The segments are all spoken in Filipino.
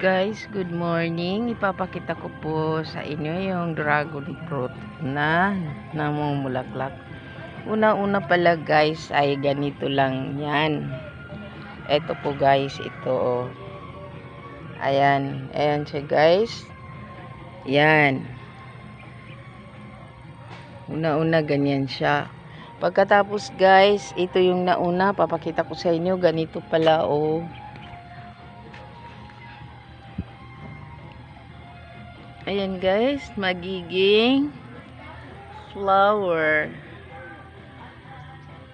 guys, good morning. Ipapakita ko po sa inyo yung dragon fruit na namumulaklak. Una-una pala guys ay ganito lang yan. Ito po guys, ito oh. Ayan, ayan siya guys. Yan. Una-una ganyan siya. Pagkatapos guys, ito yung nauna, papakita ko sa inyo, ganito pala oh. Ayan guys, magiging flower.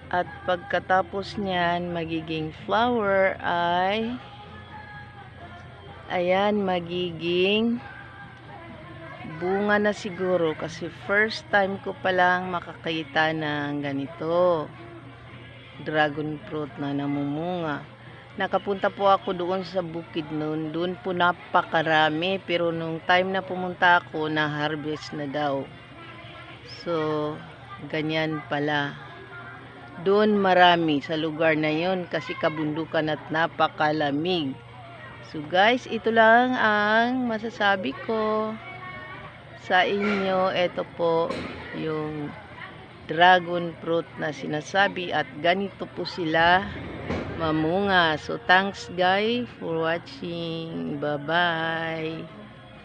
At pagkatapos niyan, magiging flower ay ayan, magiging bunga na siguro kasi first time ko palang makakita ng ganito. Dragon fruit na namumunga. Nakapunta po ako doon sa bukid noon. Doon po napakarami. Pero nung time na pumunta ako, na-harvest na daw. So, ganyan pala. Doon marami sa lugar na yon kasi kabundukan at napakalamig. So guys, ito lang ang masasabi ko sa inyo. Ito po yung dragon fruit na sinasabi at ganito po sila mamunga. So, thanks guys for watching. Bye-bye.